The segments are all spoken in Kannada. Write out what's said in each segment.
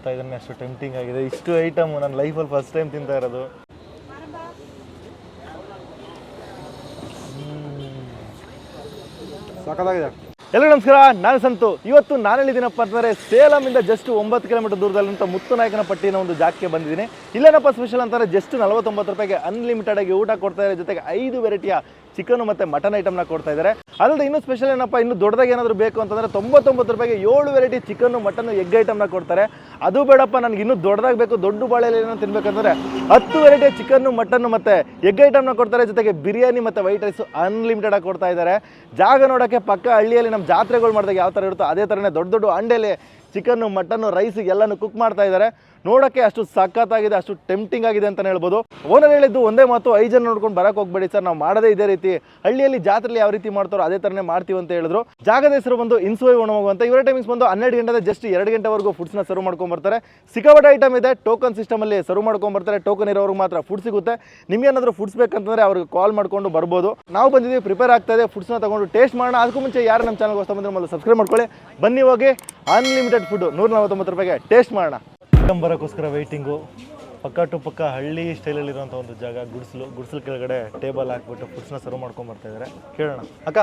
ನೋಡ್ತಾ ಇದ್ದಾನೆ ಅಷ್ಟು ಟೆಂಪ್ಟಿಂಗ್ ಆಗಿದೆ. ಇಷ್ಟು ಐಟಮ್ ನನ್ನ ಲೈಫಲ್ಲಿ ಫಸ್ಟ್ ಟೈಮ್ ತಿಂತಾ ಇರೋದು. ಸಾಕಾಗಿದೆ. ಎಲ್ಲರಿಗೂ ನಮಸ್ಕಾರ ನಾನು ಸಂತು. ಇವತ್ತು ನಾನು ಹೇಳಿದ್ದೀನಪ್ಪ ಅಂತಂದರೆ ಸೇಲಮಿಂದ ಜಸ್ಟ್ ಒಂಬತ್ತು ಕಿಲೋಮೀಟರ್ ದೂರದಲ್ಲಿಂತ ಮುತ್ತುನಾಯಕನ ಪಟ್ಟಿನ ಒಂದು ಜಾಗಕ್ಕೆ ಬಂದಿದ್ದೀನಿ. ಇಲ್ಲೇನಪ್ಪ ಸ್ಪೆಷಲ್ ಅಂತಾರೆ ಜಸ್ಟ್ ನಲವತ್ತೊಂಬತ್ತು ರೂಪಾಯಿಗೆ ಅನ್ಲಿಮಿಟೆಡ್ ಆಗಿ ಊಟ ಕೊಡ್ತಾ ಇದ್ದಾರೆ. ಜೊತೆಗೆ ಐದು ವೆರೈಟಿಯ ಚಿಕನ್ ಮತ್ತು ಮಟನ್ ಐಟಮ್ನ ಕೊಡ್ತಾ ಇದ್ದಾರೆ. ಅಲ್ಲದೆ ಇನ್ನೂ ಸ್ಪೆಷಲ್ ಏನಪ್ಪ, ಇನ್ನು ದೊಡ್ಡದಾಗಿ ಏನಾದರೂ ಬೇಕು ಅಂತಂದರೆ ತೊಂಬತ್ತೊಂಬತ್ತು ರೂಪಾಯಿಗೆ ಏಳು ವೆರೈಟಿ ಚಿಕನ್ನು ಮಟನ್ ಎಗ್ ಐಟಮ್ನ ಕೊಡ್ತಾರೆ. ಅದು ಬೇಡಪ್ಪ, ನನಗೆ ಇನ್ನೂ ದೊಡ್ಡದಾಗಿ ಬೇಕು, ದೊಡ್ಡ ಬಾಳೆಯಲ್ಲಿ ಏನೋ ತಿನ್ಬೇಕಂದ್ರೆ ಹತ್ತು ವೆರೈಟಿ ಚಿಕನ್ನು ಮಟನ್ನು ಮತ್ತು ಎಗ್ ಐಟಮ್ನ ಕೊಡ್ತಾರೆ. ಜೊತೆಗೆ ಬಿರಿಯಾನಿ ಮತ್ತು ವೈಟ್ ರೈಸು ಅನ್ಲಿಮಿಟೆಡಾಗಿ ಕೊಡ್ತಾ ಇದ್ದಾರೆ. ಜಾಗ ನೋಡೋಕ್ಕೆ ಪಕ್ಕ ಹಳ್ಳಿಯಲ್ಲಿ ನಮ್ಮ ಜಾತ್ರೆಗಳು ಮಾಡಿದಾಗ ಯಾವ ಥರ ಇರುತ್ತೋ ಅದೇ ಥರನೇ ದೊಡ್ಡ ದೊಡ್ಡ ಅಂಡೆಯಲ್ಲಿ ಚಿಕನ್ನು ಮಟನ್ನು ರೈಸ್ ಎಲ್ಲನೂ ಕುಕ್ ಮಾಡ್ತಾ ಇದ್ದಾರೆ. ನೋಡೋಕ್ಕೆ ಅಷ್ಟು ಸಖತ್ತಾಗಿದೆ ಅಷ್ಟು ಟೆಂಪ್ಟಿಂಗ್ ಆಗಿದೆ ಅಂತಲೇ ಹೇಳ್ಬೋದು. ಓನರ್ ಹೇಳಿದ್ದು ಒಂದೇ ಮಾತು, ಐದು ಜನ ನೋಡ್ಕೊಂಡು ಬರಕ್ಕೆ ಹೋಗ್ಬೇಡಿ ಸರ್, ನಾವು ಮಾಡೋದೇ ಇದೇ ರೀತಿ. ಹಳ್ಳಿಯಲ್ಲಿ ಜಾತ್ರೆಲಿ ಯಾವ ರೀತಿ ಮಾಡ್ತಾರೋ ಅದೇ ಥರನೇ ಮಾಡ್ತೀವಿ ಅಂತ ಹೇಳಿದ್ರು. ಜಾಗದ ಹೆಸರು ಬಂದು ಇನ್ಸುವೈ ಒಣಮಗು ಅಂತ ಇವರ ಟೈಮಿಂಗ್ಸ್ ಬಂದು ಹನ್ನೆರಡು ಗಂಟೆ ಜಸ್ಟ್ ಎರಡು ಗಂಟೆವರೆಗೂ ಫುಡ್ಸ್ನ ಸರ್ವ್ ಮಾಡ್ಕೊಂಡು ಬರ್ತಾರೆ. ಸಿಕ್ಕಾಪಟ್ಟೆ ಐಟಮ್ ಇದೆ ಟೋಕನ್ ಸಿಸ್ಟಮಲ್ಲಿ ಸರ್ವ್ ಮಾಡ್ಕೊಂಡು ಬರ್ತಾರೆ. ಟೋಕನ್ ಇರೋರಿಗೆ ಮಾತ್ರ ಫುಡ್ ಸಿಗುತ್ತೆ. ನಿಮ್ಗೇನಾದರೂ ಫುಡ್ಸ್ ಬೇಕಂತಂದ್ರೆ ಅವ್ರಿಗೆ ಕಾಲ್ ಮಾಡ್ಕೊಂಡು ಬರ್ಬೋದು. ನಾವು ಬಂದಿದ್ದೀವಿ ಪ್ರಿಪೇರ್ ಆಗ್ತಾ ಇದೆ ಫುಡ್ಸ್ನ ತಗೊಂಡು ಟೇಸ್ಟ್ ಮಾಡೋಣ. ಅದಕ್ಕೂ ಮುಂಚೆ ಯಾರು ನಮ್ಮ ಚಾನಲ್ಗೆ ಹೊಸ ಬಂದರೆ ಮೊದಲು ಸಬ್ಸ್ಕ್ರೈಬ್ ಮಾಡ್ಕೊಳ್ಳಿ. ಬನ್ನಿ ಹೋಗಿ ಅನ್ಲಿಮಿಟೆಡ್ ಫುಡ್ ನೂರ ನಲವತ್ತೊಂಬತ್ತು ರೂಪಾಯಿಗೆ ಟೇಸ್ಟ್ ಮಾಡೋಣ. ಬರೋಕ್ಕೋಸ್ಕರ ವೆಯ್ಟಿಂಗು ಪಕ್ಕ ಟು ಪಕ್ಕ ಹಳ್ಳಿ ಸ್ಟೈಲಲ್ಲಿರುವಂಥ ಒಂದು ಜಾಗ, ಗುಡಿಸಲು ಗುಡಿಸಲು ಕೆಳಗಡೆ ಟೇಬಲ್ ಹಾಕ್ಬಿಟ್ಟು ಫುಡ್ಸ್ನ ಸರ್ವ್ ಮಾಡ್ಕೊಂಡು ಬರ್ತಾ ಇದ್ದಾರೆ ಕೇಳೋಣ. ಅಕ್ಕ,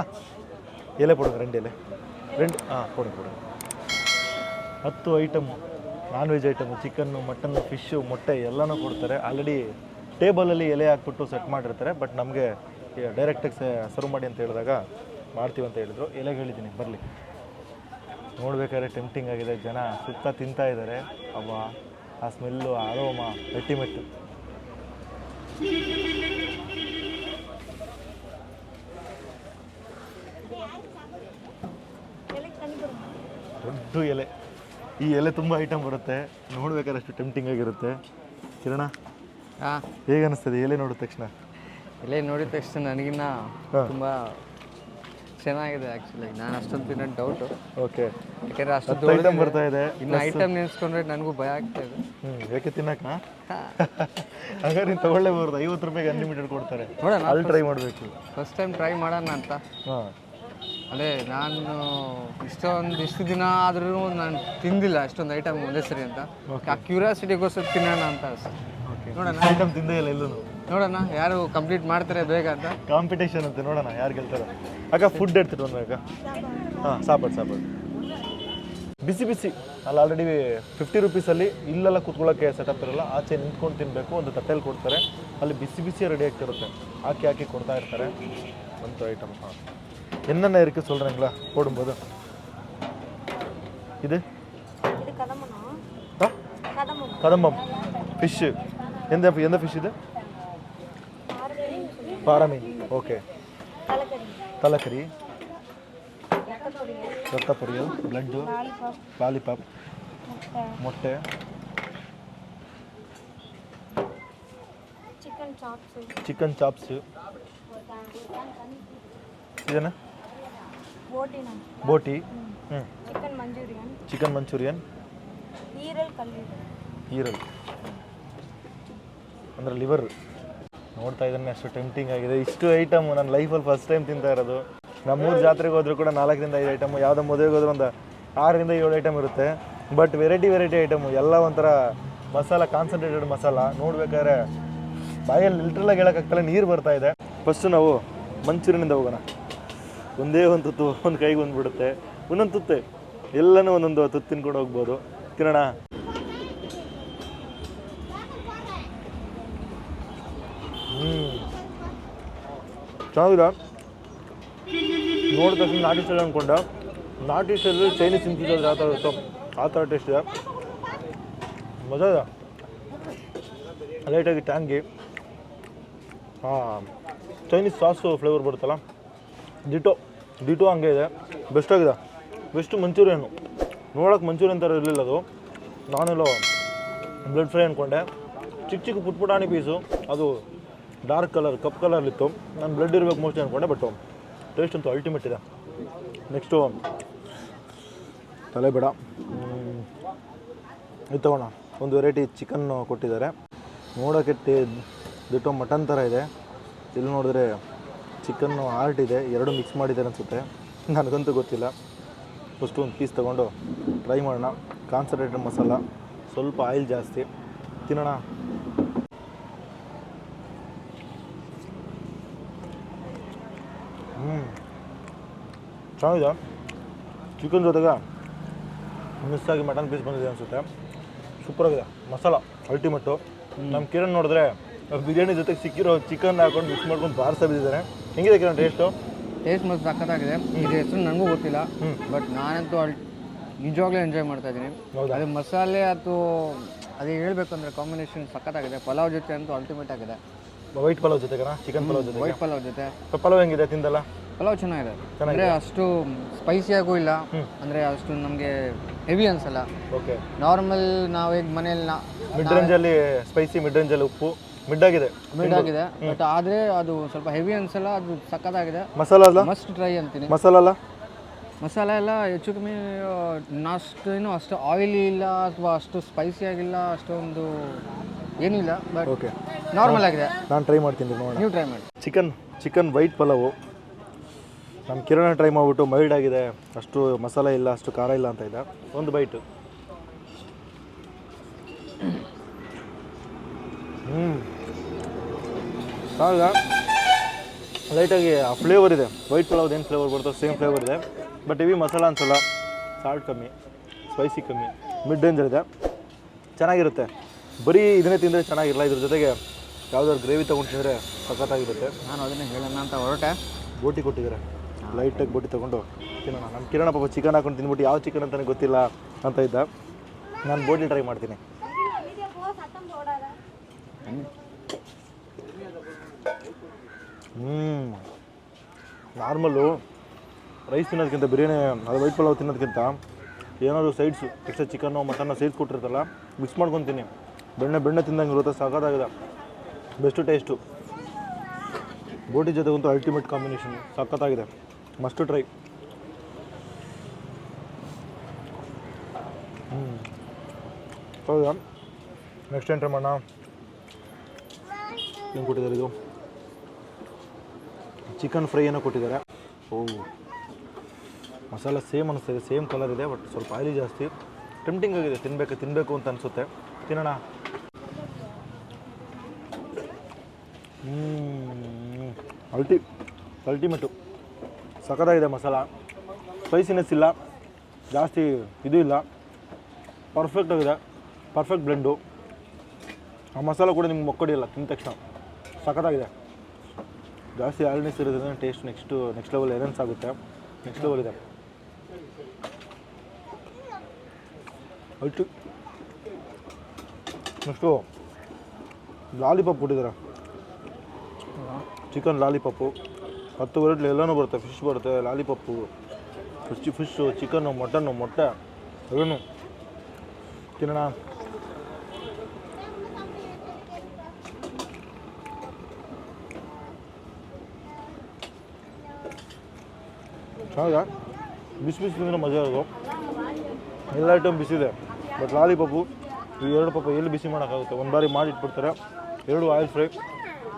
ಎಲೆ ಕೊಡೋದು, ರೆಂಡ್ ಎಲೆ. ರೆಂಡ್ ಹಾಂ ಕೊಡಿ ಕೊಡಿ. ಹತ್ತು item non veg item chicken mutton fish ಮೊಟ್ಟೆ ಎಲ್ಲನೂ ಕೊಡ್ತಾರೆ. ಆಲ್ರೆಡಿ ಟೇಬಲಲ್ಲಿ ಎಲೆ ಹಾಕ್ಬಿಟ್ಟು ಸೆಟ್ ಮಾಡಿರ್ತಾರೆ ಬಟ್ ನಮಗೆ ಡೈರೆಕ್ಟಾಗಿ ಸರ್ವ್ ಮಾಡಿ ಅಂತ ಹೇಳಿದಾಗ ಮಾಡ್ತೀವಿ ಅಂತ ಹೇಳಿದ್ರು. ಎಲೆಗೆ ಹೇಳಿದ್ದೀನಿ, ಬರಲಿ. ನೋಡ್ಬೇಕಾದ್ರೆ ಟೆಂಪ್ಟಿಂಗ್ ಆಗಿದೆ. ಜನ ಸುತ್ತ ತಿಂತಾ ಇದ್ದಾರೆ. ಅವ ಆ ಸ್ಮೆಲ್ಲು ಆರೋಮ ಅಲ್ಟಿಮೇಟ್ ದೊಡ್ಡ ಎಲೆ. ಈ ಎಲೆ ತುಂಬ ಐಟಮ್ ಬರುತ್ತೆ. ನೋಡ್ಬೇಕಾದ್ರೆ ಅಷ್ಟು ಟೆಂಪ್ಟಿಂಗ್ ಆಗಿರುತ್ತೆ. ಕಿರಣ ಹಾಂ. ಹೇಗೆ ಎಲೆ ನೋಡಿದ ತಕ್ಷಣ. ಎಲೆ ನೋಡಿದ ತಕ್ಷಣ ನನಗಿನ್ನ. ತುಂಬ ಚೆನ್ನಾಗಿದೆ ಆ್ಯಕ್ಚುಲಿ ನಾನು ಅಷ್ಟೊಂದು ತಿನ್ನೋದು ಡೌಟು ಓಕೆ ಯಾಕೆಂದ್ರೆ ಅಷ್ಟೊಂದು ಐಟಮ್ ಬರ್ತಾ ಇದೆ. ಇನ್ನು ಐಟಮ್ ನೆನೆಸ್ಕೊಂಡ್ರೆ ನನಗೂ ಭಯ ಆಗ್ತಾ ಇದೆ. ಹ್ಞೂ ಯಾಕೆ ತಿನ್ನಕ್ಕ? ಹಾಗಾದ್ರೆ ನೀನು ತೊಗೊಳ್ಳೇಬಾರ್ದು ಐವತ್ತು ರೂಪಾಯಿಗೆ ಅನ್ಲಿಮಿಟೆಡ್ ಕೊಡ್ತಾರೆ. ನೋಡೋಣ ಅಲ್ಲಿ ಟ್ರೈ ಮಾಡಬೇಕು. ಫಸ್ಟ್ ಟೈಮ್ ಟ್ರೈ ಮಾಡೋಣ ಅಂತ. ಹಾಂ. ಅದೇ ನಾನು ಇಷ್ಟೊಂದು ಇಷ್ಟು ದಿನ ಆದ್ರೂ ನಾನು ತಿಂದಿಲ್ಲ ಅಷ್ಟೊಂದು ಐಟಮ್ ಒಂದೇ ಸರಿ ಅಂತ. ಆ ಕ್ಯೂರಿಯಾಸಿಟಿಗೋಸ್ಕರ ತಿನ್ನೋಣ ಅಂತ ಅಷ್ಟೆ. ನೋಡೋಣ. ಐಟಮ್ ತಿಂದೇ ಇಲ್ಲ ಎಲ್ಲೂ ನೋಡೋಣ ಯಾರು ಕಂಪ್ಲೀಟ್ ಮಾಡ್ತಾರೆ ಬೇಗ ಅಂತ ಕಾಂಪಿಟೇಷನ್ ಅಂತ ನೋಡೋಣ ಯಾರು ಗೆಲ್ತಾರೆ ಅಕ್ಕ ಫುಡ್ ಎಡ್ತಿಟ್ಟು ಒಂದು ಅಕ್ಕ ಹಾಂ ಸಾಪಾಡು ಸಾಪಾಡು ಬಿಸಿ ಬಿಸಿ ಅಲ್ಲಿ ಆಲ್ರೆಡಿ ಫಿಫ್ಟಿ ರುಪೀಸಲ್ಲಿ ಇಲ್ಲೆಲ್ಲ ಕೂತ್ಕೊಳ್ಳೋಕ್ಕೆ ಸೆಟಪ್ ಇರಲ್ಲ ಆಚೆ ನಿಂತ್ಕೊಂಡು ತಿನ್ನಬೇಕು ಒಂದು ತಟ್ಟೆಲಿ ಕೊಡ್ತಾರೆ ಅಲ್ಲಿ ಬಿಸಿ ಬಿಸಿ ರೆಡಿ ಆಗ್ತಿರುತ್ತೆ ಹಾಕಿ ಹಾಕಿ ಕೊಡ್ತಾ ಇರ್ತಾರೆ ಒಂದು ಐಟಮ್ ಹಾಂ என்னென்ன இருக்குது சொல்கிறீங்களா போடும்போது இது இது கதம்பனா ஆ கதம்பம் கதம்பம் ஃபிஷ்ஷு எந்த எந்த ஃபிஷ் இது பாறை மீன் ஓகே தலைக்கறி தலைக்கறி ரத்த பொரியல் ரத்த பொரியல் பிளட்டு லாலிபாப் லாலிபாப் முட்டை ಮೊಟ್ಟೆ சிக்கன் சாப்ஸு ಚಿಕನ್ ಚಾಪ್ಸು ಇದೇನ போட்டினா ಬೋಟಿ ಹ್ಞೂ சிக்கன் மஞ்சூரியன் ಚಿಕನ್ ಮಂಚೂರಿಯನ್ ஈரல் கல்லீரல் ಈರಲ್ ಅಂದರೆ ಲಿವರ್ ನೋಡ್ತಾ ಇದ್ದಾನೆ, ಅಷ್ಟು ಟೆಂಪ್ಟಿಂಗ್ ಆಗಿದೆ. ಇಷ್ಟು ಐಟಮ್ ನನ್ನ ಲೈಫಲ್ಲಿ ಫಸ್ಟ್ ಟೈಮ್ ತಿಂತಾ ಇರೋದು. ನಮ್ಮೂರು ಜಾತ್ರೆಗೆ ಹೋದ್ರು ಕೂಡ ನಾಲ್ಕರಿಂದ ಐದು ಐಟಮ್ ಯಾವುದೋ ಮದುವೆಗೆ ಹೋದ್ರೆ ಒಂದು ಆರರಿಂದ ಏಳು ಐಟಮ್ ಇರುತ್ತೆ. ಬಟ್ ವೆರೈಟಿ ವೆರೈಟಿ ಐಟಮು ಎಲ್ಲ ಒಂಥರ ಮಸಾಲ ಕಾನ್ಸಂಟ್ರೇಟೆಡ್ ಮಸಾಲ. ನೋಡ್ಬೇಕಾದ್ರೆ ಬಾಯಲ್ಲಿ ಲಿಟ್ರಲಾಗಿ ಹೇಳೋಕ್ಕಾಗ್ತಲ್ಲ ನೀರು ಬರ್ತಾ ಇದೆ. ಫಸ್ಟು ನಾವು ಮಂಚೂರಿನಿಂದ ಹೋಗೋಣ. ಒಂದೇ ಒಂದು ತುತ್ತು, ಒಂದು ಕೈಗೆ ಬಂದ್ಬಿಡುತ್ತೆ ಒಂದೊಂದು ತುತ್ತೆ. ಎಲ್ಲನೂ ಒಂದೊಂದು ತುತ್ತು ತಿನ್ಕೊಂಡು ಹೋಗ್ಬೋದು. ತಿನ್ನೋಣ. ಚೆನ್ನಾಗಿದೆ. ನೋಡಿದ ತಕ್ಷಣ ನಾಟಿ ಸ್ಟೈಲ್ ಅಂದ್ಕೊಂಡೆ ನಾಟಿ ಸೆಲ್ ಚೈನೀಸ್ ತಿಂತಿದ್ರೆ ಆ ಥರ ಇರುತ್ತೋ ಆ ಥರ ಟೇಸ್ಟ್ ಇದೆ. ಮಜಾ ಇದೆ. ಲೈಟಾಗಿ ಟ್ಯಾಂಗಿ ಹಾಂ, ಚೈನೀಸ್ ಸಾಸು ಫ್ಲೇವರ್ ಬರುತ್ತಲ್ಲ ಡಿಟೋ ಡಿಟೋ ಹಂಗೆ ಇದೆ. ಬೆಸ್ಟ್ ಆಗಿದೆ. ಬೆಸ್ಟ್ ಮಂಚೂರಿಯನ್ನು ನೋಡೋಕೆ ಮಂಚೂರಿಯನ್ ಥರ ಇರಲಿಲ್ಲ ಅದು. ನಾನೆಲ್ಲೋ ಬ್ಲಡ್ ಫ್ರೈ ಅಂದ್ಕೊಂಡೆ ಚಿಕ್ಕ ಚಿಕ್ಕ ಪುಟ್ ಪುಟಾಣಿ ಪೀಸು ಅದು ಡಾರ್ಕ್ ಕಲರ್ ಕಪ್ ಕಲರ್ಲಿತ್ತು ನಾನು ಬ್ಲಡ್ ಇರಬೇಕು ಮೋಸ್ಟ್ಲಿ ಅಂದ್ಕೊಂಡೆ ಬಟ್ ಟೇಸ್ಟ್ ಅಂತೂ ಅಲ್ಟಿಮೇಟ್ ಇದೆ. ನೆಕ್ಸ್ಟು ತಲೆಬೇಡ ಬೇಡ. ಇದು ತಗೋಣ. ಒಂದು ವೆರೈಟಿ ಚಿಕನ್ ಕೊಟ್ಟಿದ್ದಾರೆ. ನೋಡೋಕೆ ಟೇ ಮಟನ್ ಥರ ಇದೆ. ಇಲ್ಲಿ ನೋಡಿದ್ರೆ ಚಿಕನ್ನು ಆರ್ಟ್ ಇದೆ. ಎರಡು ಮಿಕ್ಸ್ ಮಾಡಿದ್ದಾರೆ ಅನಿಸುತ್ತೆ. ನನಗಂತೂ ಗೊತ್ತಿಲ್ಲ. ಫಸ್ಟು ಒಂದು ಪೀಸ್ ತೊಗೊಂಡು ಟ್ರೈ ಮಾಡೋಣ. ಕಾನ್ಸಂಟ್ರೇಟೆಡ್ ಮಸಾಲ. ಸ್ವಲ್ಪ ಆಯಿಲ್ ಜಾಸ್ತಿ. ತಿನ್ನೋಣ. ಹ್ಞೂ ಚೆನ್ನಾಗಿದೆ ಚಿಕನ್ ಜೊತೆಗೆ ಮಿಸ್ ಆಗಿ ಮಟನ್ ಪೀಸ್ ಬಂದಿದೆ ಅನಿಸುತ್ತೆ ಸೂಪರಾಗಿದೆ ಮಸಾಲ ಅಲ್ಟಿಮೇಟು ನಮ್ಮ ಕಿರಣ್ ನೋಡಿದ್ರೆ ಬಿರಿಯಾನಿ ಜೊತೆಗೆ ಸಿಕ್ಕಿರೋ ಚಿಕನ್ ಹಾಕೊಂಡು ಮಿಕ್ಸ್ ಮಾಡ್ಕೊಂಡು ಬಾರ್ಸ ಬಿದ್ದಿದ್ದಾರೆ ಹೆಂಗಿದೆ ಕಿರಣ್ ಟೇಸ್ಟು ಟೇಸ್ಟ್ ಮತ್ತು ಸಕ್ಕತ್ತಾಗಿದೆ ಇದು ಹೆಸರು ನನಗೂ ಗೊತ್ತಿಲ್ಲ. ಬಟ್ ನಾನಂತೂ ಅಲ್ ನಿಜವಾಗ್ಲೂ ಎಂಜಾಯ್ ಮಾಡ್ತಾ ಇದ್ದೀನಿ. ಹೌದಾ? ಅದು ಮಸಾಲೆ ಅಥವಾ ಅದೇ ಹೇಳ್ಬೇಕಂದ್ರೆ ಕಾಂಬಿನೇಷನ್ ಸಕ್ಕತ್ತಾಗಿದೆ ಪಲಾವ್ ಜೊತೆ ಅಂತೂ ಅಲ್ಟಿಮೇಟ್ ಆಗಿದೆ. ವೈಟ್ ಪಲಾವ್ ಜೊತೆ ಚಿಕನ್ ಪಲಾವ್ ಜೊತೆ ವೈಟ್ ಪಲಾವ್ ಜೊತೆ. ಪಲಾವ್ ಹೆಂಗಿದೆ ತಿಂದಲ್ಲ? ಪಲಾವ್ ಚೆನ್ನಾಗಿದೆ. ಅಂದ್ರೆ ಅಷ್ಟು ಸ್ಪೈಸಿಯಾಗೂ ಇಲ್ಲ. ಅಂದರೆ ಅಷ್ಟು ನಮಗೆ ಹೆವಿ ಅನ್ಸಲ್ಲ. ಓಕೆ. ನಾರ್ಮಲ್ ನಾವು ಈಗ ಮನೇಲಿ ಮಿಡ್ ರೇಂಜಲ್ಲಿ ಸ್ಪೈಸಿ ಮಿಡ್ ರೇಂಜಲ್ಲಿ ಉಪ್ಪು. ಮಿಡ್ ಆಗಿದೆ. ಮಿಡ್ ಆಗಿದೆ. ಬಟ್ ಆದರೆ ಅದು ಸ್ವಲ್ಪ ಹೆವಿ ಅನ್ಸಲ್ಲ ಅದು ಸಕ್ಕತ್ತಾಗಿದೆ ಮಸಾಲ ಅಲ್ಲ? ಮಸ್ಟ್ ಟ್ರೈ ಅಂತೀನಿ. ಮಸಾಲ ಅಲ್ಲ? ಮಸಾಲೆ ಎಲ್ಲ ಹೆಚ್ಚು ಕಮ್ಮಿ ನಾಷ್ಟು ಏನು ಅಷ್ಟು ಆಯಿಲಿ ಇಲ್ಲ ಅಥವಾ ಅಷ್ಟು ಸ್ಪೈಸಿ ಆಗಿಲ್ಲ ಅಷ್ಟೊಂದು ಏನಿಲ್ಲ ಬಟ್ ಓಕೆ ನಾರ್ಮಲ್ ಆಗಿದೆ. ನಾನು ಟ್ರೈ ಮಾಡ್ತೀನಿ ನೋಡಿ ನೀವು ಟ್ರೈ ಮಾಡಿ. ಚಿಕನ್ ಚಿಕನ್ ವೈಟ್ ಪಲಾವು ನಮ್ಮ ಕಿರಣ ಟ್ರೈ ಮಾಡಿಬಿಟ್ಟು ಮೈಲ್ಡ್ ಆಗಿದೆ. ಅಷ್ಟು ಮಸಾಲೆ ಇಲ್ಲ ಅಷ್ಟು ಖಾರ ಇಲ್ಲ ಅಂತ ಇದೆ. ಒಂದು ಬೈಟು ಹ್ಞೂ ಆಗ ಲೈಟಾಗಿ ಆ ಫ್ಲೇವರ್ ಇದೆ. ವೈಟ್ ಪಲಾವ್ದು ಏನು ಫ್ಲೇವರ್ ಬರ್ತೋ ಸೇಮ್ ಫ್ಲೇವರ್ ಇದೆ. ಬಟ್ ಇವಿ ಮಸಾಲ ಅನ್ಸಲ್ಲ. ಸಾಲ್ಟ್ ಕಮ್ಮಿ ಸ್ಪೈಸಿ ಕಮ್ಮಿ ಮಿಡ್ ರೇಂಜರ್ ಇದೆ. ಚೆನ್ನಾಗಿರುತ್ತೆ. ಬರೀ ಇದನ್ನೇ ತಿಂದರೆ ಚೆನ್ನಾಗಿರಲ್ಲ? ಇದ್ರ ಜೊತೆಗೆ ಯಾವ್ದಾದ್ರು ಗ್ರೇವಿ ತೊಗೊಂಡು ತಿಂದರೆ ಸಖತ್ತಾಗಿರುತ್ತೆ. ನಾನು ಅದನ್ನೇ ಹೇಳೋಣ ಅಂತ ಹೊರಟೆ. ಬೋಟಿ ಕೊಟ್ಟಿದ್ದಾರೆ. ಲೈಟಾಗಿ ಬೋಟಿ ತೊಗೊಂಡು ತಿನ್ನೋಣ. ನಮ್ಮ ಕಿರಣ ಪಾಪ ಚಿಕನ್ ಹಾಕೊಂಡು ತಿಂದ್ಬಿಟ್ಟು ಯಾವ ಚಿಕನ್ ಅಂತಲೇ ಗೊತ್ತಿಲ್ಲ ಅಂತ ಇದ್ದ. ನಾನು ಬೋಟಿ ಟ್ರೈ ಮಾಡ್ತೀನಿ. ಹ್ಞೂ ನಾರ್ಮಲ್ಲು ರೈಸ್ ತಿನ್ನೋದಕ್ಕಿಂತ ಬಿರಿಯಾನಿ ಅದು ವೈಟ್ ಪಲಾವ್ ತಿನ್ನೋದಕ್ಕಿಂತ ಏನಾದರೂ sides extra chicken mutton sides ಕೊಟ್ಟಿರ್ತಲ್ಲ mix ಮಾಡ್ಕೊತೀನಿ ಬೆಣ್ಣೆ ಬೆಣ್ಣೆ ತಿಂದಂಗೆ ಇರುತ್ತೆ ಸಾಕಾಗಿದೆ ಬೆಸ್ಟು ಟೇಸ್ಟು ಬೋಟಿ ಜೊತೆಗಂತೂ ಅಲ್ಟಿಮೇಟ್ ಕಾಂಬಿನೇಷನ್ ಸಖತ್ತಾಗಿದೆ ಮಸ್ಟ್ ಟ್ರೈ ಹ್ಞೂ ಹೌದಾ? ನೆಕ್ಸ್ಟ್ ಏನು ಟ್ರೈ ಮಾಡೋಣ. ಏನು ಕೊಟ್ಟಿದ್ದಾರೆ ಇದು? ಚಿಕನ್ ಫ್ರೈ ಏನೋ ಕೊಟ್ಟಿದ್ದಾರೆ. ಓ. ಮಸಾಲ ಸೇಮ್ ಅನಿಸ್ತಿದೆ ಸೇಮ್ ಕಲರ್ ಇದೆ ಬಟ್ ಸ್ವಲ್ಪ ಆಯಿಲಿ ಜಾಸ್ತಿ. ಟೆಂಪ್ಟಿಂಗ್ ಆಗಿದೆ ತಿನ್ನಬೇಕು ತಿನ್ನಬೇಕು ಅಂತ ಅನಿಸುತ್ತೆ. ತಿನ್ನೋಣ. Ulti, ultimate. ಸಖತ್ತಾಗಿದೆ ಮಸಾಲ. ಸ್ಪೈಸಿನೆಸ್ ಇಲ್ಲ. ಜಾಸ್ತಿ ಇದು ಇಲ್ಲ. ಪರ್ಫೆಕ್ಟ್ ಆಗಿದೆ. ಪರ್ಫೆಕ್ಟ್ ಬ್ಲೆಂಡು ಆ ಮಸಾಲ ಕೂಡ ನಿಮ್ಗೆ ಮೊಕ್ಕಡಿಲ್ಲ ತಿಂದ ತಕ್ಷಣ. ಸಖತ್ತಾಗಿದೆ. ಜಾಸ್ತಿ ಆಲ್ನೆಸ್ ಇರೋದ್ರಿಂದ ಟೇಸ್ಟ್ ನೆಕ್ಸ್ಟು ನೆಕ್ಸ್ಟ್ ಲೆವೆಲ್ ಎರೆನ್ಸ್ ಆಗುತ್ತೆ. ನೆಕ್ಸ್ಟ್ ಲೆವೆಲ್ ಇದೆ. ಅಲ್ಟಿ. ನೆಕ್ಸ್ಟು ಲಾಲಿಪಾಪ್ ಕೊಟ್ಟಿದ್ದಾರೆ ಚಿಕನ್ ಲಾಲಿಪಾಪು. ಹತ್ತು ವೆರೈಟಿ ಎಲ್ಲನೂ ಬರುತ್ತೆ ಫಿಶ್ ಬರುತ್ತೆ, lollipop fish fish chicken mutton ಮೊಟ್ಟೆ ಏನು ತಿನ್ನೋಣ. ಚೆನ್ನಾಗ ಬಿಸಿ ಬಿಸಿ ತಿಂದರೆ ಮಜಾ ಇರೋದು. ಎಲ್ಲ ಐಟಮ್ ಬಿಸಿದೆ ಬಟ್ ಲಾಲಿಪಾಪು. ಈ ಎರಡು ಪಾಪ ಎಲ್ಲಿ ಬಿಸಿ ಮಾಡೋಕ್ಕಾಗುತ್ತೆ? ಒಂದು ಬಾರಿ ಮಾಡಿ ಇಟ್ಬಿಡ್ತಾರೆ. ಎರಡು ಆಯಿಲ್ ಫ್ರೈ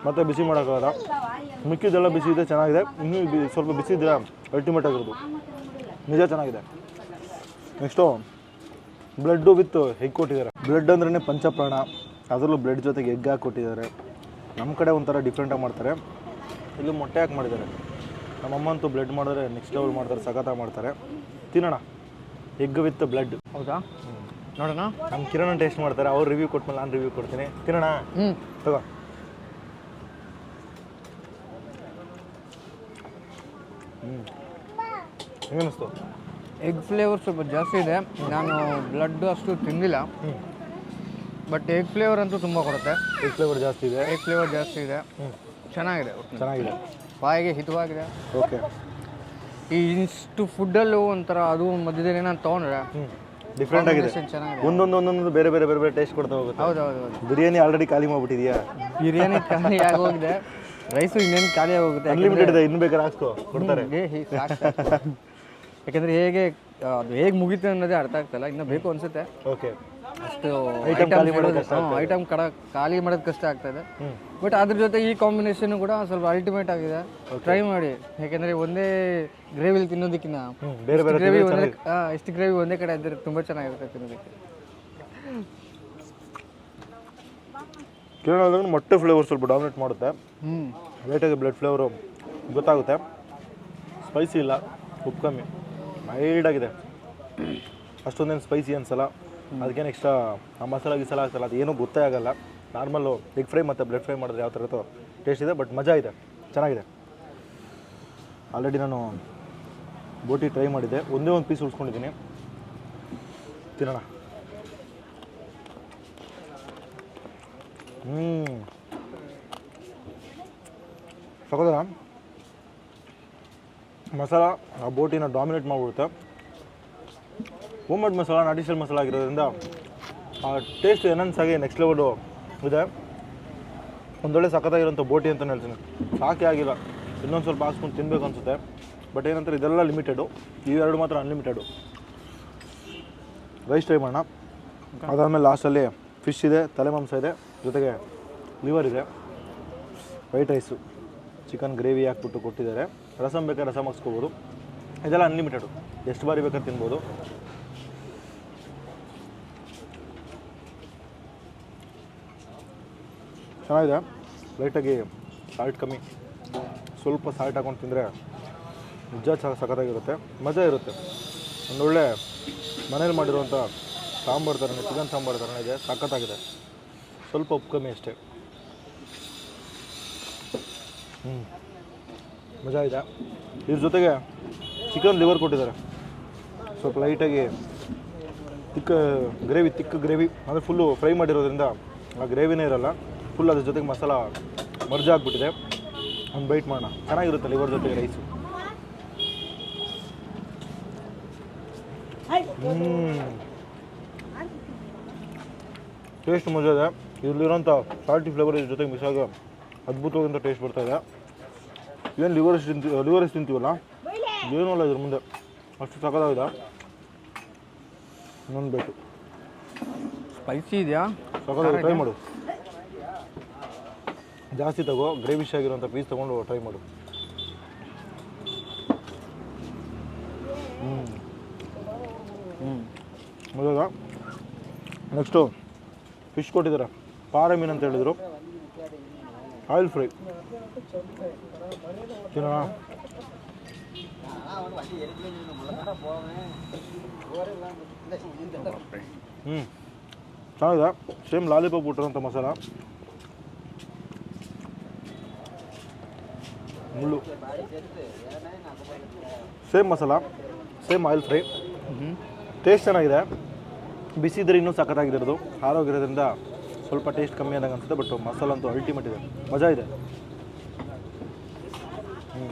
ಮತ್ತು ಬಿಸಿ ಮಾಡೋಕ್ಕಾಗಲ್ಲ. ಮಿಕ್ಕಿದ್ದೆಲ್ಲ ಬಿಸಿ ಇದೆ ಚೆನ್ನಾಗಿದೆ. ಇನ್ನೂ ಬಿ ಸ್ವಲ್ಪ ಬಿಸಿ ಇದ್ರೆ ಅಲ್ಟಿಮೇಟ್ ಆಗಿರೋದು. ನಿಜ ಚೆನ್ನಾಗಿದೆ. ನೆಕ್ಸ್ಟು ಬ್ಲಡ್ಡು ವಿತ್ ಎಗ್ ಕೊಟ್ಟಿದ್ದಾರೆ. ಬ್ಲಡ್ ಅಂದ್ರೇ ಪಂಚಪ್ರಾಣ. ಅದರಲ್ಲೂ ಬ್ಲಡ್ ಜೊತೆಗೆ ಎಗ್ ಹಾಕಿ ಕೊಟ್ಟಿದ್ದಾರೆ. ನಮ್ಮ ಕಡೆ ಒಂಥರ ಡಿಫ್ರೆಂಟಾಗಿ ಮಾಡ್ತಾರೆ. ಇಲ್ಲಿ ಮೊಟ್ಟೆ ಹಾಕಿ ಮಾಡಿದ್ದಾರೆ. ನಮ್ಮಮ್ಮ ಅಂತೂ ಬ್ಲಡ್ ಮಾಡಿದ್ರೆ ನೆಕ್ಸ್ಟ್ ಲೆವೆಲ್ ಮಾಡ್ತಾರೆ, ಸಖತ್ತಾಗಿ ಮಾಡ್ತಾರೆ. ತಿನ್ನೋಣ. ಎಗ್ ವಿತ್ ಬ್ಲಡ್ ಹೌದಾ? ನೋಡೋಣ? ನಮ್ಮ ಕಿರಣ ಟೇಸ್ಟ್ ಮಾಡ್ತಾರೆ. ಅವ್ರು ರಿವ್ಯೂ ಕೊಟ್ಮೇಲೆ ನಾನು ರಿವ್ಯೂ ಕೊಡ್ತೀನಿ. ಕಿರಣ ಹ್ಞೂ ತಗೋ. ಹ್ಞೂ ಹೆಂಗನಿಸ್ತು ಎಗ್ ಫ್ಲೇವರ್ ಸ್ವಲ್ಪ ಜಾಸ್ತಿ ಇದೆ. ನಾನು ಬ್ಲಡ್ ಅಷ್ಟು ತಿಂದಿಲ್ಲ. ಹ್ಞೂ ಬಟ್ ಎಗ್ ಫ್ಲೇವರ್ ಅಂತೂ ತುಂಬ ಕೊಡುತ್ತೆ. ಎಗ್ ಫ್ಲೇವರ್ ಜಾಸ್ತಿ ಇದೆ. ಎಗ್ ಫ್ಲೇವರ್ ಜಾಸ್ತಿ ಇದೆ. ಹ್ಞೂ ಚೆನ್ನಾಗಿದೆ. ಚೆನ್ನಾಗಿದೆ. ಬಾಯಿಗೆ ಹಿತವಾಗಿದೆ. ಓಕೆ ಈ ಇಷ್ಟು ಫುಡ್ಡಲ್ಲೂ ಒಂಥರ ಅದು ಮಧ್ಯದಲ್ಲಿ ನಾನು ತೊಗೊಂಡ್ರೆ ಹ್ಞೂ ಡಿಫ್ರೆಂಟ್ ಆಗಿದೆ. ಚೆನ್ನಾಗಿದೆ. ಒಂದೊಂದು ಒಂದೊಂದು ಬೇರೆ ಬೇರೆ ಬೇರೆ ಬೇರೆ ಟೇಸ್ಟ್ ಕೊಡ್ತಾ ಹೋಗುತ್ತೆ. ಹೌದು ಹೌದು ಹೌದು. ಬಿರಿಯಾನಿ ಆಲ್ರೆಡಿ ಖಾಲಿ ಮಾಡ್ಬಿಟ್ಟಿದ್ಯಾ? ಬಿರಿಯಾನಿ ಖಾಲಿ ಆಗೋಗಿದೆ. ರೈಸು ಇನ್ನೇನು ಖಾಲಿ ಆಗೋಗುತ್ತೆ? ಅನ್ಲಿಮಿಟೆಡ್ ಇದೆ ಇನ್ನು ಬೇಕಾದ್ರೆ ಹಾಕ್ಸ್ಕೊ ಕೊಡ್ತಾರೆ. ಯಾಕಂದ್ರೆ ಹೇಗೆ ಅದು ಹೇಗೆ ಮುಗೀತು ಅನ್ನೋದೇ ಅರ್ಥ ಆಗ್ತಲ್ಲ ಇನ್ನೂ ಬೇಕು ಅನ್ಸುತ್ತೆ. ಓಕೆ ಅಷ್ಟು ಐಟಮ್ ಖಾಲಿ ಮಾಡೋದು ಐಟಮ್ ಕಡ ಖಾಲಿ ಮಾಡೋದು ಕಷ್ಟ ಆಗ್ತಾ ಇದೆ. ಬಟ್ ಅದ್ರ ಜೊತೆ ಈ ಕಾಂಬಿನೇಷನ್ ಕೂಡ ಸ್ವಲ್ಪ ಅಲ್ಟಿಮೇಟ್ ಆಗಿದೆ. ಟ್ರೈ ಮಾಡಿ. ಯಾಕೆಂದ್ರೆ ಒಂದೇ ಗ್ರೇವಿಲಿ ತಿನ್ನೋದಕ್ಕಿಂತ ಬೇರೆ ಬೇರೆ ಗ್ರೇವಿ ಒಂದೇ ಎಷ್ಟು ಇಷ್ಟು ಗ್ರೇವಿ ಒಂದೇ ಕಡೆ ಇದ್ದರೆ ತುಂಬ ಚೆನ್ನಾಗಿರುತ್ತೆ ತಿನ್ನೋದಕ್ಕೆ. ಮೊಟ್ಟೆ ಫ್ಲೇವರ್ ಸ್ವಲ್ಪ ಡಾಮಿನೇಟ್ ಮಾಡುತ್ತೆ. ಹ್ಞೂ ಲೈಟಾಗಿ ಬ್ಲಡ್ ಫ್ಲೇವರು ಗೊತ್ತಾಗುತ್ತೆ. ಸ್ಪೈಸಿ ಇಲ್ಲ ಉಪ್ಪು ಕಮ್ಮಿ. ಮೈಲ್ಡಾಗಿದೆ ಅಷ್ಟೊಂದೇನು ಸ್ಪೈಸಿ ಅನ್ಸಲ್ಲ. ಅದಕ್ಕೇನು ಎಕ್ಸ್ಟ್ರಾ ಆ ಮಸಾಲ ಗಿಸಾಲ ಆಗ್ತಲ್ಲ ಅದು ಏನೂ ಗೊತ್ತೇ ಆಗಲ್ಲ. ನಾರ್ಮಲ್ಲು ಎಗ್ ಫ್ರೈ ಮತ್ತು ಬ್ರೆಡ್ ಫ್ರೈ ಮಾಡಿದ್ರೆ ಯಾವ ಥರದ್ದು ಟೇಸ್ಟ್ ಇದೆ ಬಟ್ ಮಜಾ ಇದೆ. ಚೆನ್ನಾಗಿದೆ. ಆಲ್ರೆಡಿ ನಾನು ಬೋಟಿ ಟ್ರೈ ಮಾಡಿದ್ದೆ. ಒಂದೇ ಒಂದು ಪೀಸ್ ಉಳಿಸ್ಕೊಂಡಿದ್ದೀನಿ. ತಿನ್ನೋಣ. ಹ್ಞೂ ಸಗೋದರ ಮಸಾಲ ಆ ಬೋಟಿನ ಡಾಮಿನೇಟ್ ಮಾಡಿಬಿಡುತ್ತೆ. ಹೋಮ್ಮೇಡ್ ಮಸಾಲ ನಾಟಿಶಲ್ ಮಸಾಲ ಆಗಿರೋದ್ರಿಂದ ಆ ಟೇಸ್ಟ್ ಎನನ್ಸ್ ಆಗಿ ನೆಕ್ಸ್ಟ್ ಲೆವೆಲು ಇದೆ. ಒಂದೊಳ್ಳೆ ಸಖತ್ತಾಗಿರೋಂಥ ಬೋಟಿ ಅಂತಲೇ ಹೇಳ್ತೀನಿ ಸಾಕೆ ಆಗಿಲ್ಲ. ಇನ್ನೊಂದು ಸ್ವಲ್ಪ ಹಾಕ್ಸ್ಕೊಂಡು ತಿನ್ಬೇಕು ಅನಿಸುತ್ತೆ. ಬಟ್ ಏನಂತಾರೆ ಇದೆಲ್ಲ ಲಿಮಿಟೆಡು ಇವೆರಡು ಮಾತ್ರ ಅನ್ಲಿಮಿಟೆಡು ರೈಸ್ ಟ್ರೈ ಮಾಡೋಣ. ಅದಾದಮೇಲೆ ಲಾಸ್ಟಲ್ಲಿ ಫಿಶ್ ಇದೆ ತಲೆ ಮಾಂಸ ಇದೆ ಜೊತೆಗೆ ಲಿವರ್ ಇದೆ ವೈಟ್ ರೈಸು ಚಿಕನ್ ಗ್ರೇವಿ ಹಾಕ್ಬಿಟ್ಟು ಕೊಟ್ಟಿದ್ದಾರೆ. ರಸಮ್ ಬೇಕಾದ್ರೆ ರಸಮ್ ಹಾಕ್ಸ್ಕೋಬೋದು. ಇದೆಲ್ಲ ಅನ್ಲಿಮಿಟೆಡು ಎಷ್ಟು ಬಾರಿ ಬೇಕಾದ್ರೆ ತಿನ್ಬೋದು. ಚೆನ್ನಾಗಿದೆ. ಲೈಟಾಗಿ ಸಾಲ್ಟ್ ಕಮ್ಮಿ. ಸ್ವಲ್ಪ ಸಾಲ್ಟ್ ಹಾಕೊಂಡು ತಿಂದರೆ ನಿಜ ಚ ಸಖತ್ತಾಗಿರುತ್ತೆ. ಮಜಾ ಇರುತ್ತೆ. ಒಂದೊಳ್ಳೆ ಮನೇಲಿ ಮಾಡಿರುವಂಥ ಸಾಂಬಾರು ಥರನೇ ಚಿಕನ್ ಸಾಂಬಾರು ಥರನೇ ಇದೆ. ಸಖತ್ತಾಗಿದೆ. ಸ್ವಲ್ಪ ಉಪ್ಪು ಕಮ್ಮಿ ಅಷ್ಟೇ. ಹ್ಞೂ ಮಜಾ ಇದೆ. ಇದ್ರ ಜೊತೆಗೆ ಚಿಕನ್ ಲಿವರ್ ಕೊಟ್ಟಿದ್ದಾರೆ. ಸ್ವಲ್ಪ ಲೈಟಾಗಿ ತಿಕ್ಕ ಗ್ರೇವಿ ತಿಕ್ಕ ಗ್ರೇವಿ ಅಂದರೆ ಫುಲ್ಲು ಫ್ರೈ ಮಾಡಿರೋದ್ರಿಂದ ಆ ಗ್ರೇವಿನೇ ಇರಲ್ಲ. ಫುಲ್ ಅದ್ರ ಜೊತೆಗೆ ಮಸಾಲ ಮರ್ಜ್ ಆಗಿಬಿಟ್ಟಿದೆ. ಒಂದು ಬೈಟ್ ಮಾಡೋಣ. ಚೆನ್ನಾಗಿರುತ್ತೆ ಲಿವರ್ ಜೊತೆಗೆ ರೈಸು ಟೇಸ್ಟ್ ಮಜಾ ಇದೆ. ಇದರಲ್ಲಿರೋಂಥ ಸಾಲ್ಟಿ ಫ್ಲೇವರ್ ಇದ್ರ ಜೊತೆಗೆ ಮಿಸ್ ಆಗಿ ಅದ್ಭುತವಾದಂಥ ಟೇಸ್ಟ್ ಬರ್ತಾ ಇದೆ. ಏನು ಲಿವರ್ ಲಿವರ್ ತಿಂತೀವಲ್ಲ? ಏನೂ ಅಲ್ಲ ಇದ್ರ ಮುಂದೆ. ಅಷ್ಟು ಸಕದಾಗಿದೆ ಇನ್ನೊಂದು ಬೇಕು ಸ್ಪೈಸಿ ಇದೆಯಾ? ಸಖತ್ತಾಗಿ ಟ್ರೈ ಮಾಡು. ಜಾಸ್ತಿ ತಗೋ, ಗ್ರೇವಿಶ್ ಆಗಿರೋಂಥ ಪೀಸ್ ತೊಗೊಂಡು ಟ್ರೈ ಮಾಡು. ಹ್ಞೂ ಹ್ಞೂ ನೆಕ್ಸ್ಟ್ ನೆಕ್ಸ್ಟು ಫಿಶ್ ಕೊಟ್ಟಿದ್ದಾರೆ. ಪಾರ ಮೀನು ಅಂತ ಹೇಳಿದರು. ಆಯಿಲ್ ಫ್ರೈ ತಿನ್ನೋಣ. ಹ್ಞೂ ಚೆನ್ನಾಗಿದೆ. ಸೇಮ್ ಲಾಲಿಪಾಪ್ ಬಿಟ್ಟಿರೋಂಥ ಮಸಾಲ. ಮುಳ್ಳು. Same masala, same oil fry taste ಚೆನ್ನಾಗಿದೆ. ಬಿಸಿ ಇದ್ರೆ ಇನ್ನೂ ಸಖತ್ತಾಗಿರೋದು. ಆರೋಗ್ಯದಿಂದ ಸ್ವಲ್ಪ ಟೇಸ್ಟ್ ಕಮ್ಮಿ ಆದಂಗೆ ಅನಿಸುತ್ತೆ ಬಟ್ ಮಸಾಲ ಅಂತೂ ಅಲ್ಟಿಮೇಟ್ ಇದೆ. ಮಜಾ ಇದೆ. ಹ್ಞೂ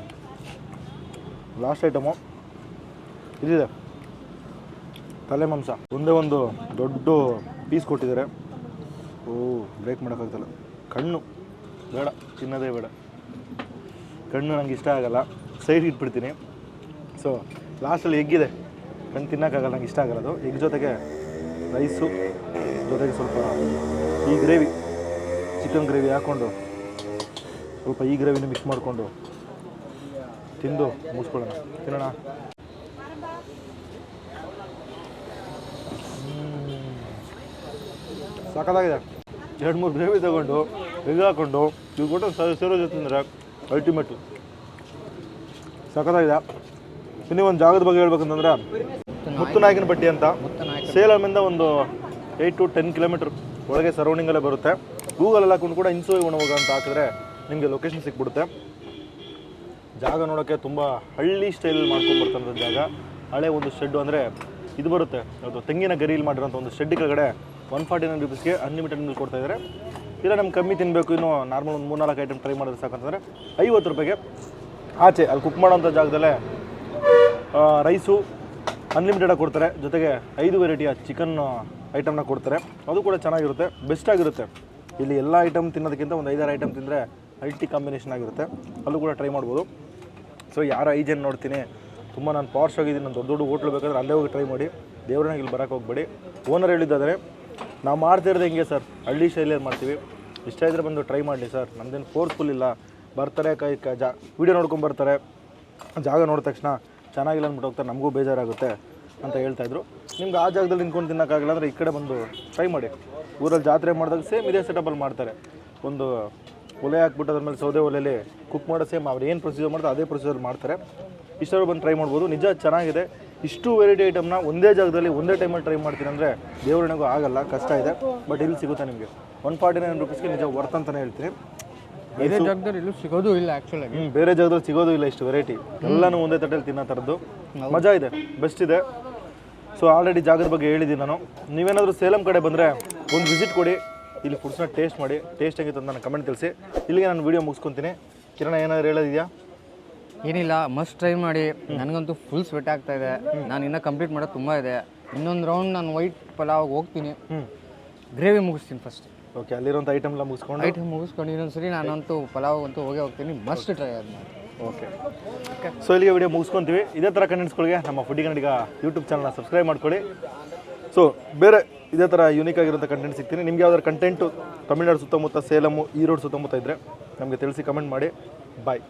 ಲಾಸ್ಟ್ ಐಟಮು ಇದಿದೆ. ತಲೆ ಮಾಂಸ. ಒಂದೇ ಒಂದು ದೊಡ್ಡ ಪೀಸ್ ಕೊಟ್ಟಿದ್ದಾರೆ. ಓ ಬ್ರೇಕ್ ಮಾಡೋಕ್ಕಾಗ್ತಲ್ಲ. ಕಣ್ಣು. ಬೇಡ, ತಿನ್ನೋದೇ ಬೇಡ. ಕಣ್ಣು ನಂಗೆ ಇಷ್ಟ ಆಗಲ್ಲ. ಸೈಡ್ ಇಟ್ಬಿಡ್ತೀನಿ. ಸೊ ಲಾಸ್ಟಲ್ಲಿ ಎಗ್ಗಿದೆ ಕಣ್ಣು ತಿನ್ನೋಕ್ಕಾಗಲ್ಲ, ನಂಗೆ ಇಷ್ಟ ಆಗಲ್ಲ ಅದು. ಎಗ್ ಜೊತೆಗೆ ರೈಸು ಜೊತೆಗೆ ಸ್ವಲ್ಪ ಈ ಗ್ರೇವಿ ಚಿಕನ್ ಗ್ರೇವಿ ಹಾಕ್ಕೊಂಡು ಸ್ವಲ್ಪ ಈ ಗ್ರೇವಿನ ಮಿಕ್ಸ್ ಮಾಡಿಕೊಂಡು ತಿಂದು ಮುಗಿಸ್ಕೊಳ್ಳೋಣ. ತಿನ್ನೋಣ. ಸಾಕಾಗಿದೆ. ಎರಡು ಮೂರು ಗ್ರೇವಿ ತಗೊಂಡು ಎಗ್ ಹಾಕ್ಕೊಂಡು ಇವು ಕೊಟ್ಟು ಸೇರೋ ಜೊತೆ ತಿಂದರೆ ಅಲ್ಟಿಮೇಟು ಸಖತ್ತಾಗಿದೆ. ಇನ್ನು ಒಂದು ಜಾಗದ ಬಗ್ಗೆ ಹೇಳ್ಬೇಕಂತಂದ್ರೆ ಮುತ್ತುನಾಯಕನ ಪಟ್ಟಿ ಅಂತ. ಸೇಲಮಿಂದ ಒಂದು ಏಯ್ಟ್ ಟು ಟೆನ್ ಕಿಲೋಮೀಟರ್ ಒಳಗೆ ಸರೌಂಡಿಂಗಲ್ಲೇ ಬರುತ್ತೆ. ಗೂಗಲ್ ಹಾಕೊಂಡು ಕೂಡ ಇನ್ಸೋಯ್ ಉಣವಾಗ ಅಂತ ಹಾಕಿದ್ರೆ ನಿಮಗೆ ಲೊಕೇಶನ್ ಸಿಕ್ಬಿಡುತ್ತೆ. ಜಾಗ ನೋಡೋಕ್ಕೆ ತುಂಬ ಹಳ್ಳಿ ಸ್ಟೈಲ್ ಮಾಡ್ಕೊಂಬರ್ತಂಥ ಜಾಗ. ಹಳೆ ಒಂದು ಶೆಡ್ಡು ಅಂದರೆ ಇದು ಬರುತ್ತೆ. ಅದು ತೆಂಗಿನ ಗರಿಯಲ್ಲಿ ಮಾಡಿರೋಂಥ ಒಂದು ಶೆಡ್ ಕೆಳಗಡೆ ಒನ್ ಫಾರ್ಟಿ ನೈನ್ ರುಪೀಸ್ಗೆ ಅನ್ಲಿಮಿಟೆಡ್ ಮೀಲ್ ಕೊಡ್ತಾ ಇದ್ದಾರೆ ಇಲ್ಲ ನಮ್ಗೆ ಕಮ್ಮಿ ತಿನ್ನಬೇಕು ಇನ್ನು ನಾರ್ಮಲ್ ಒಂದು ಮೂರ್ನಾಲ್ಕು ಐಟಮ್ ಟ್ರೈ ಮಾಡಿದ್ರೆ ಸಾಕಂತಂದರೆ ಐವತ್ತು ರೂಪಾಯಿಗೆ ಆಚೆ ಅಲ್ಲಿ ಕುಕ್ ಮಾಡೋಂಥ ಜಾಗದಲ್ಲೇ ರೈಸು ಅನ್ಲಿಮಿಟೆಡಾಗಿ ಕೊಡ್ತಾರೆ. ಜೊತೆಗೆ ಐದು ವೆರೈಟಿಯ ಚಿಕನ್ ಐಟಮ್ನ ಕೊಡ್ತಾರೆ. ಅದು ಕೂಡ ಚೆನ್ನಾಗಿರುತ್ತೆ. ಬೆಸ್ಟ್ ಆಗಿರುತ್ತೆ. ಇಲ್ಲಿ ಎಲ್ಲ ಐಟಮ್ ತಿನ್ನೋದಕ್ಕಿಂತ ಒಂದು ಐದಾರು ಐಟಮ್ ತಿಂದರೆ ಅಲ್ಟಿ ಕಾಂಬಿನೇಷನ್ ಆಗಿರುತ್ತೆ. ಅಲ್ಲೂ ಕೂಡ ಟ್ರೈ ಮಾಡ್ಬೋದು. ಸೊ ಯಾರು ಐಜನ್ ನೋಡ್ತೀನಿ, ತುಂಬ ನಾನು ಪಾರ್ಶ್ ಆಗಿದ್ದೀನಿ, ನಾನು ದೊಡ್ಡ ದೊಡ್ಡ ಹೋಟ್ಲು ಬೇಕಾದ್ರೆ ಅಲ್ಲೇ ಹೋಗಿ ಟ್ರೈ ಮಾಡಿ. ದೇವ್ರನ್ನ ಇಲ್ಲಿ ಬರೋಕ್ಕೆ ಹೋಗ್ಬೇಡಿ. ಓನರ್ ಹೇಳಿದ್ದಾದರೆ, ನಾವು ಮಾಡ್ತಿರೋದು ಹೆಂಗೆ ಸರ್? ಹಳ್ಳಿ ಶೈಲಿಯಲ್ಲಿ ಮಾಡ್ತೀವಿ. ಇಷ್ಟ ಇದ್ರೆ ಬಂದು ಟ್ರೈ ಮಾಡಲಿ ಸರ್ ನಮ್ದೇನು ಫೋರ್ಸ್ಫುಲ್ ಇಲ್ಲ. ಬರ್ತಾರೆ ಕೈ ಕ ಜಾ ವೀಡಿಯೋ ನೋಡ್ಕೊಂಡು ಬರ್ತಾರೆ. ಜಾಗ ನೋಡಿದ ತಕ್ಷಣ ಚೆನ್ನಾಗಿಲ್ಲ ಅಂದ್ಬಿಟ್ಟು ಹೋಗ್ತಾರೆ. ನಮಗೂ ಬೇಜಾರಾಗುತ್ತೆ ಅಂತ ಹೇಳ್ತಾಯಿದ್ರು ನಿಮ್ಗೆ ಆ ಜಾಗದಲ್ಲಿ ನಿಂತ್ಕೊಂಡು ತಿನ್ನೋಕ್ಕಾಗಲ್ಲ ಅಂದರೆ ಈ ಕಡೆ ಬಂದು ಟ್ರೈ ಮಾಡಿ. ಊರಲ್ಲಿ ಜಾತ್ರೆ ಮಾಡಿದಾಗ ಸೇಮ್ ಇದೇ ಸೆಟಪಲ್ಲಿ ಮಾಡ್ತಾರೆ. ಒಂದು ಒಲೆ ಹಾಕ್ಬಿಟ್ಟು ಅದ್ರ ಮೇಲೆ ಸೌದೆ ಒಲೆಯಲ್ಲಿ ಕುಕ್ ಮಾಡೋ ಸೇಮ್ ಅವ್ರು ಏನು ಪ್ರೊಸೀಜರ್ ಮಾಡ್ತಾರೆ ಅದೇ ಪ್ರೊಸೀಜರ್ ಮಾಡ್ತಾರೆ. ಇಷ್ಟರು ಬಂದು ಟ್ರೈ ಮಾಡ್ಬೋದು. ನಿಜ ಚೆನ್ನಾಗಿದೆ. ಇಷ್ಟು ವೆರೈಟಿ ಐಟಮ್ನ ಒಂದೇ ಜಾಗದಲ್ಲಿ ಒಂದೇ ಟೈಮಲ್ಲಿ ಟ್ರೈ ಮಾಡ್ತೀನಿ ಅಂದರೆ ದೇವರಣೆಗೂ ಆಗಲ್ಲ. ಕಷ್ಟ ಇದೆ. ಬಟ್ ಇಲ್ಲಿ ಸಿಗುತ್ತೆ ನಿಮಗೆ. ಒನ್ ಫಾರ್ಟಿ ನೈನ್ ರುಪೀಸ್ಗೆ ನಿಜ ವರ್ತ್ ಅಂತಲೇ ಹೇಳ್ತೀನಿ. ಇದೇ ಜಾಗದಲ್ಲಿ ಎಲ್ಲೂ ಸಿಗೋದು ಇಲ್ಲ ಆ್ಯಕ್ಚುಲಾಗಿ ಬೇರೆ ಜಾಗದಲ್ಲಿ ಸಿಗೋದು ಇಲ್ಲ ಇಷ್ಟು ವೆರೈಟಿ ಎಲ್ಲನೂ ಒಂದೇ ತಟ್ಟೆಲಿ ತಿನ್ನೋ ಥರದ್ದು ಮಜಾ ಇದೆ ಬೆಸ್ಟ್ ಇದೆ. ಸೊ ಆಲ್ರೆಡಿ ಜಾಗದ ಬಗ್ಗೆ ಹೇಳಿದ್ದೀನಿ ನಾನು. ನೀವೇನಾದರೂ ಸೇಲಂ ಕಡೆ ಬಂದರೆ ಒಂದು ವಿಸಿಟ್ ಕೊಡಿ. ಇಲ್ಲಿ ಫುಡ್ಸ್ನ ಟೇಸ್ಟ್ ಮಾಡಿ ಟೇಸ್ಟ್ ಹೇಗಿತ್ತು ಅಂತ ನಾನು ಕಮೆಂಟ್ ತಿಳಿಸಿ. ಇಲ್ಲಿಗೆ ನಾನು ವೀಡಿಯೋ ಮುಗಿಸ್ಕೊತೀನಿ. ಕಿರಣ ಏನಾದ್ರು ಹೇಳೋದಿದೆಯಾ? ಏನಿಲ್ಲ ಮಸ್ಟ್ ಟ್ರೈ ಮಾಡಿ. ನನಗಂತೂ ಫುಲ್ ಸ್ವೆಟ್ ಆಗ್ತಾ ಇದೆ. ನಾನು ಇನ್ನೂ ಕಂಪ್ಲೀಟ್ ಮಾಡೋದು ತುಂಬ ಇದೆ. ಇನ್ನೊಂದು ರೌಂಡ್ ನಾನು ವೈಟ್ ಪಲಾವ್ ಹೋಗ್ತೀನಿ. ಗ್ರೇವಿ ಮುಗಿಸ್ತೀನಿ ಫಸ್ಟ್ ಓಕೆ ಅಲ್ಲಿರೋಂಥ ಐಟಮ್ ಎಲ್ಲ ಮುಗಿಸ್ಕೊಂಡು? ಐಟಮ್ ಮುಗಿಸ್ಕೊಂಡು ಇನ್ನೊಂದ್ಸರಿ ನಾನಂತೂ ಪಲಾವ್ ಅಂತೂ ಹೋಗೇ ಹೋಗ್ತೀನಿ. ಮಸ್ಟ್ ಟ್ರೈ ಅದನ್ನ ಓಕೆ. ಸೊ ಇಲ್ಲಿಗೆ ವಿಡಿಯೋ ಮುಗಿಸ್ಕೊಂತೀವಿ. ಇದೇ ಥರ ಕಂಟೆಂಟ್ಸ್ಗಳಿಗೆ ನಮ್ಮ ಫುಡಿ ಕನ್ನಡಿಗ ಯೂಟ್ಯೂಬ್ ಚಾನಲ್ನ ಸಬ್ಸ್ಕ್ರೈಬ್ ಮಾಡ್ಕೊಳ್ಳಿ. ಸೊ ಬೇರೆ ಇದೇ ಥರ ಯೂನಿಕ್ ಆಗಿರೋಂಥ ಕಂಟೆಂಟ್ ಸಿಗ್ತೀನಿ. ನಿಮಗೆ ಯಾವ್ದಾದ್ರು ಕಂಟೆಂಟು ತಮಿಳ್ನಾಡು ಸುತ್ತಮುತ್ತ ಸೇಲಮು ಈರೋಡ್ ಸುತ್ತಮುತ್ತ ಇದ್ದರೆ ನಮಗೆ ತಿಳಿಸಿ ಕಮೆಂಟ್ ಮಾಡಿ. ಬಾಯ್